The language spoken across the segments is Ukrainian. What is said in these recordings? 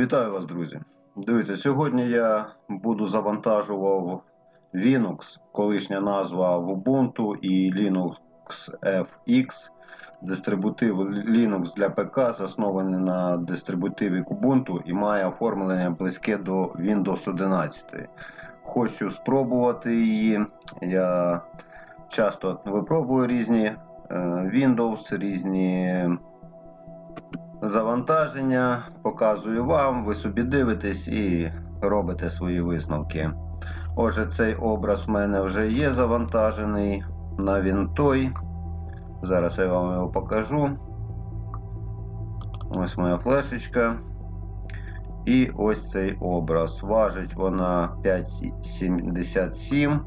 Вітаю вас, друзі. Дивіться, сьогодні я буду завантажував Linux, колишня назва Ubuntu і Linux FX. Дистрибутив Linux для ПК, заснований на дистрибутиві Ubuntu і має оформлення близьке до Windows 11. Хочу спробувати її. Я часто випробую різні е, Windows, різні завантаження, показую вам, ви собі дивитесь і робите свої висновки. Отже, цей образ в мене вже є завантажений на Вінтой. Зараз я вам його покажу. Ось моя флешечка. І ось цей образ. Важить вона 5,77.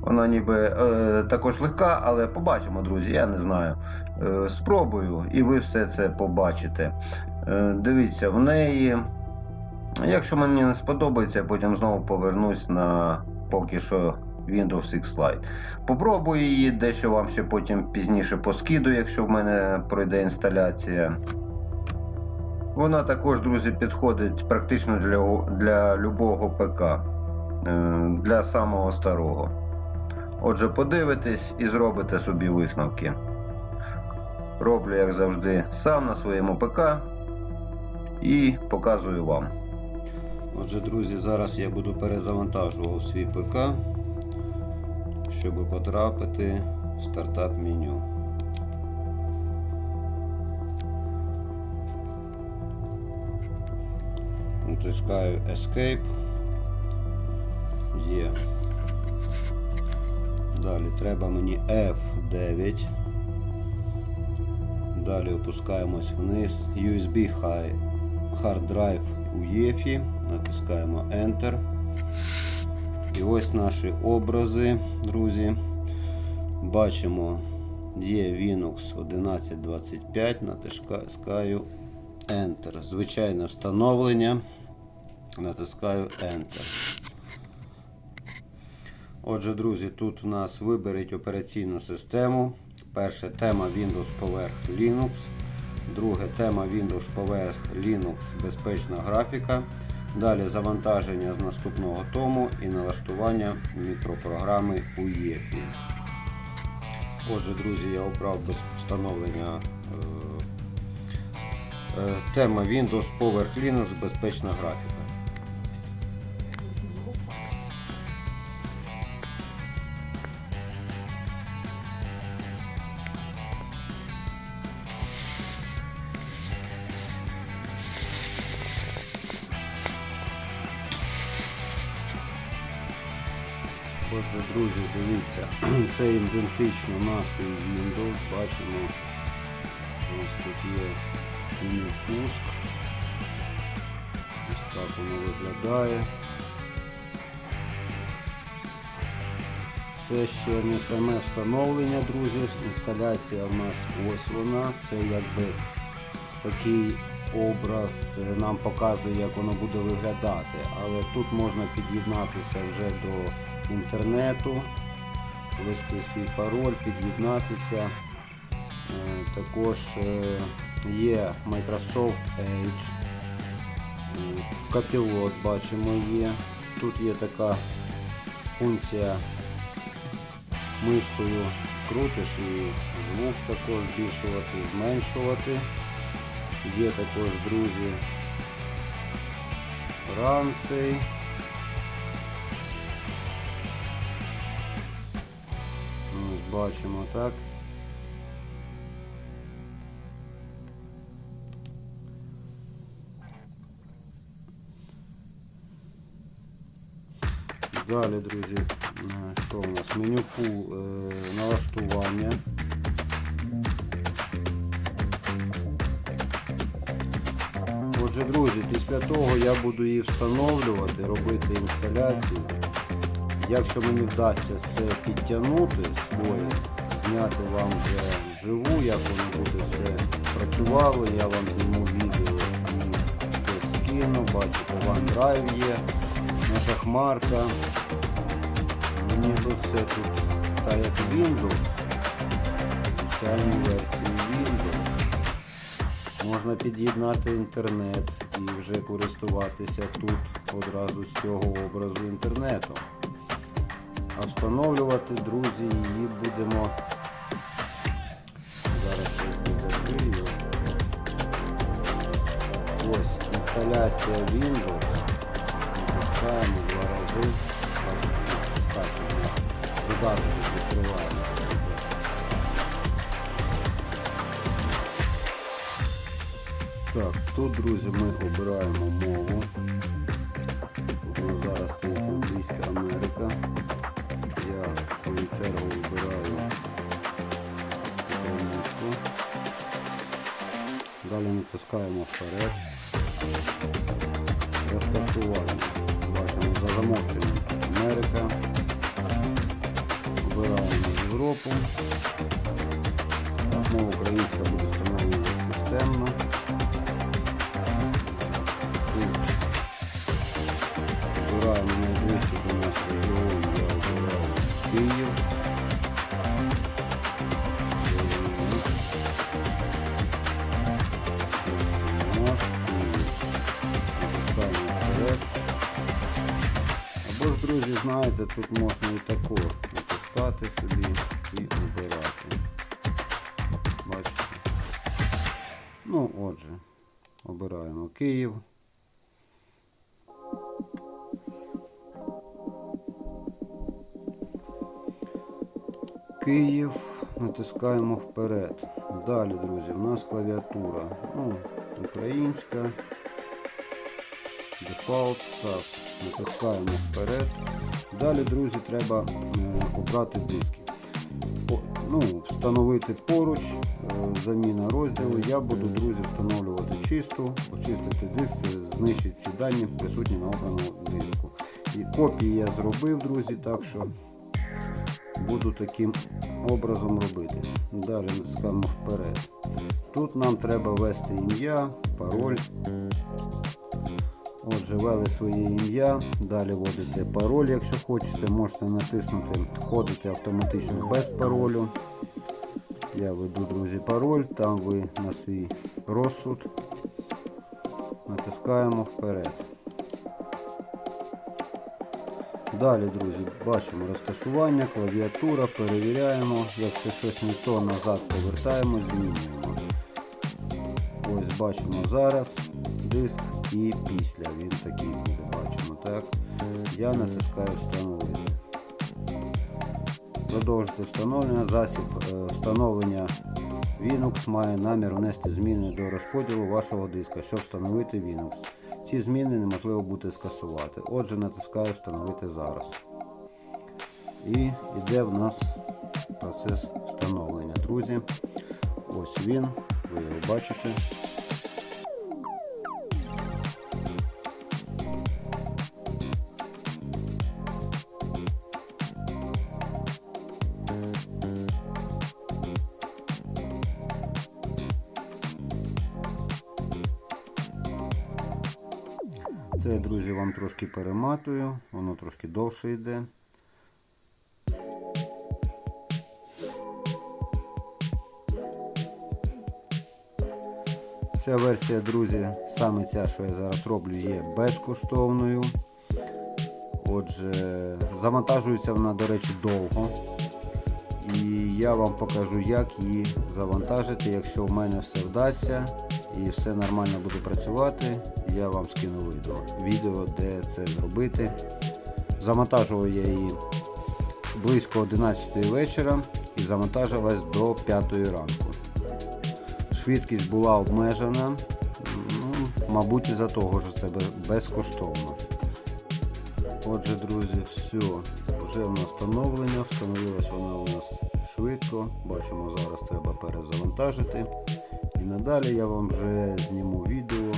Вона ніби е, також легка, але побачимо, друзі, я не знаю. Е, спробую, і ви все це побачите. Е, дивіться, в неї. Якщо мені не сподобається, я потім знову повернусь на поки що Windows X Lite. Попробую її, дещо вам ще потім пізніше поскидую, якщо в мене пройде інсталяція. Вона також, друзі, підходить практично для для любого ПК, е, для самого старого. Отже, подивитесь і зробите собі висновки. Роблю, як завжди, сам на своєму ПК і показую вам. Отже, друзі, зараз я буду перезавантажувати свій ПК, щоб потрапити в стартап меню. Натискаю Escape. Є. Далі треба мені F9. Далі опускаємось вниз. USB Hard Drive у UEFI. Натискаємо Enter. І ось наші образи, друзі. Бачимо, є Linux 1125, натискаю Enter. Звичайне встановлення. Натискаю Enter. Отже, друзі, тут у нас виберіть операційну систему. Перше тема Windows поверх Linux. Друге тема Windows поверх Linux безпечна графіка. Далі завантаження з наступного тому і налаштування мікропрограми UEFI. Отже, друзі, я обрав без встановлення е, е, тема Windows поверх Linux безпечна графіка. Друзі, дивіться, це ідентично нашої Windows. Бачимо, ось тут є меню пуск. Ось так воно виглядає. Це ще не саме встановлення, друзі. Інсталяція в нас ось вона. Це якби такий образ нам показує, як воно буде виглядати. Але тут можна під'єднатися вже до інтернету, ввести свій пароль, під'єднатися. Е, також е, є Microsoft Edge, е, капілот бачимо є. Тут є така функція мишкою крутиш і звук також збільшувати, зменшувати. Є також, друзі, ранцей. Ось бачимо так. Далі, друзі, е, що у нас? Меню пул е, налаштування. Отже, друзі, після того я буду її встановлювати, робити інсталяцію. Якщо мені вдасться все підтягнути своє, зняти вам вже вживу, як воно буде все працювало, я вам зніму відео і це скину, бачите, OneDrive є, наша хмарка. Мені тут все тут та як Windows, версії Windows. Можна під'єднати інтернет і вже користуватися тут одразу з цього образу інтернету. А встановлювати, друзі, її будемо. Зараз я це закрию. Ось інсталяція Windows. Натискаємо два рази. Додаток відкривається. Так, тут, друзі, ми обираємо мову. У зараз стоїть англійська Америка. Я в свою чергу вибираю українську. Далі натискаємо вперед. Розташування. Бачимо за замовченням Америка. Обираємо Європу. Мова українська буде друзі, знаєте, тут можна і тако натискати собі і обирати. Бачите? Ну, отже, обираємо Київ. Київ, натискаємо вперед. Далі, друзі, у нас клавіатура. Ну, українська. Дефолт. Так, натискаємо вперед. Далі, друзі, треба е, обрати диски. Ну, встановити поруч, е, заміна розділу. Я буду, друзі, встановлювати чисту, очистити диск, це знищить ці дані, присутні на обраному диску. І копії я зробив, друзі, так що буду таким образом робити. Далі натискаємо вперед. Тут нам треба ввести ім'я, пароль. Отже, ввели своє ім'я, далі вводите пароль, якщо хочете, можете натиснути Входити автоматично без паролю. Я веду, друзі, пароль, там ви на свій розсуд. Натискаємо вперед. Далі, друзі, бачимо розташування, клавіатура, перевіряємо. Якщо щось не то, назад повертаємо, змінюємо. Ось бачимо зараз диск і після. Він такий буде, бачимо, так. Я натискаю встановити. Продовжити встановлення. Засіб е, встановлення Linux має намір внести зміни до розподілу вашого диска, щоб встановити Linux. Ці зміни неможливо буде скасувати. Отже, натискаю встановити зараз. І йде в нас процес встановлення. Друзі, ось він, ви його бачите. Трошки перематую, воно трошки довше йде. Ця версія, друзі, саме ця, що я зараз роблю, є безкоштовною. Отже, завантажується вона, до речі, довго. І я вам покажу, як її завантажити, якщо в мене все вдасться і все нормально буде працювати, я вам скину відео, відео де це зробити. Завантажував я її близько 11 вечора і завантажилась до 5 ранку. Швидкість була обмежена, ну, мабуть, із-за того, що це безкоштовно. Отже, друзі, все, вже в нас встановлення, встановилась вона у нас швидко. Бачимо, зараз треба перезавантажити. І надалі я вам вже зніму відео.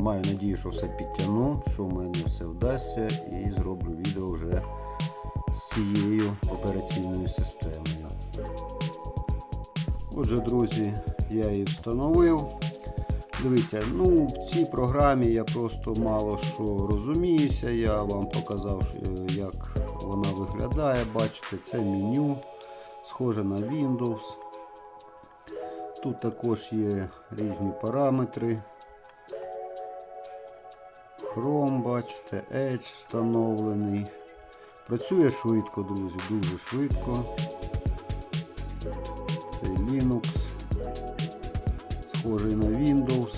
Маю надію, що все підтягну, що в мене все вдасться і зроблю відео вже з цією операційною системою. Отже, друзі, я її встановив. Дивіться, ну в цій програмі я просто мало що розуміюся. Я вам показав, е, як вона виглядає. Бачите, це меню, схоже на Windows. Тут також є різні параметри. Chrome, бачите, Edge встановлений. Працює швидко, друзі, дуже швидко. Це Linux. Схожий на Windows.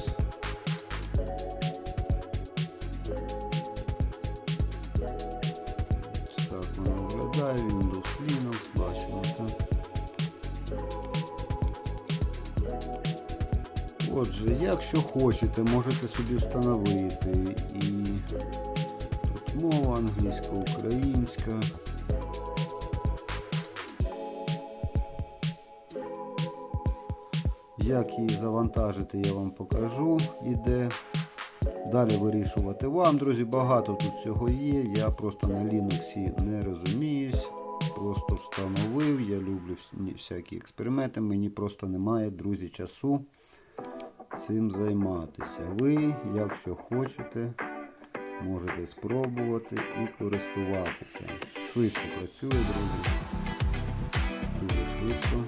Якщо хочете, можете собі встановити і тут мова англійська, українська. Як її завантажити, я вам покажу іде. Далі вирішувати вам, друзі. Багато тут всього є. Я просто на Linux не розуміюсь. Просто встановив. Я люблю всякі експерименти. Мені просто немає, друзі, часу цим займатися. Ви, якщо хочете, можете спробувати і користуватися. Швидко працює, друзі. Дуже швидко.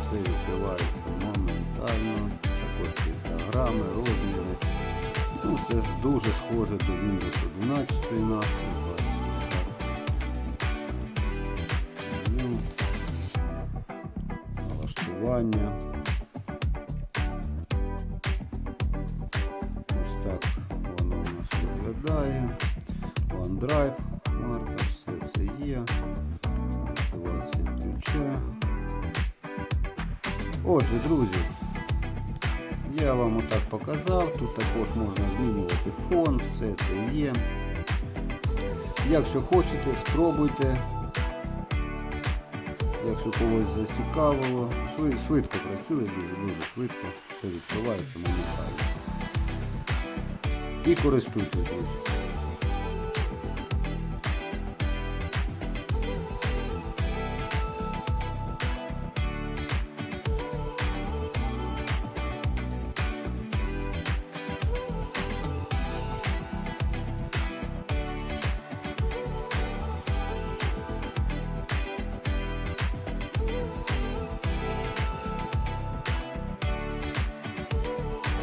Все відкривається моментально. Також піктограми, розміри. Ну, це дуже схоже до Windows 11 нашої, бачите. Ну, налаштування. Отже, друзі, я вам отак показав. Тут також можна змінювати фон, все це є. Якщо хочете, спробуйте. Якщо когось зацікавило, швидко працює, дуже, дуже швидко, все відкривається моментально. І користуйтесь, друзі.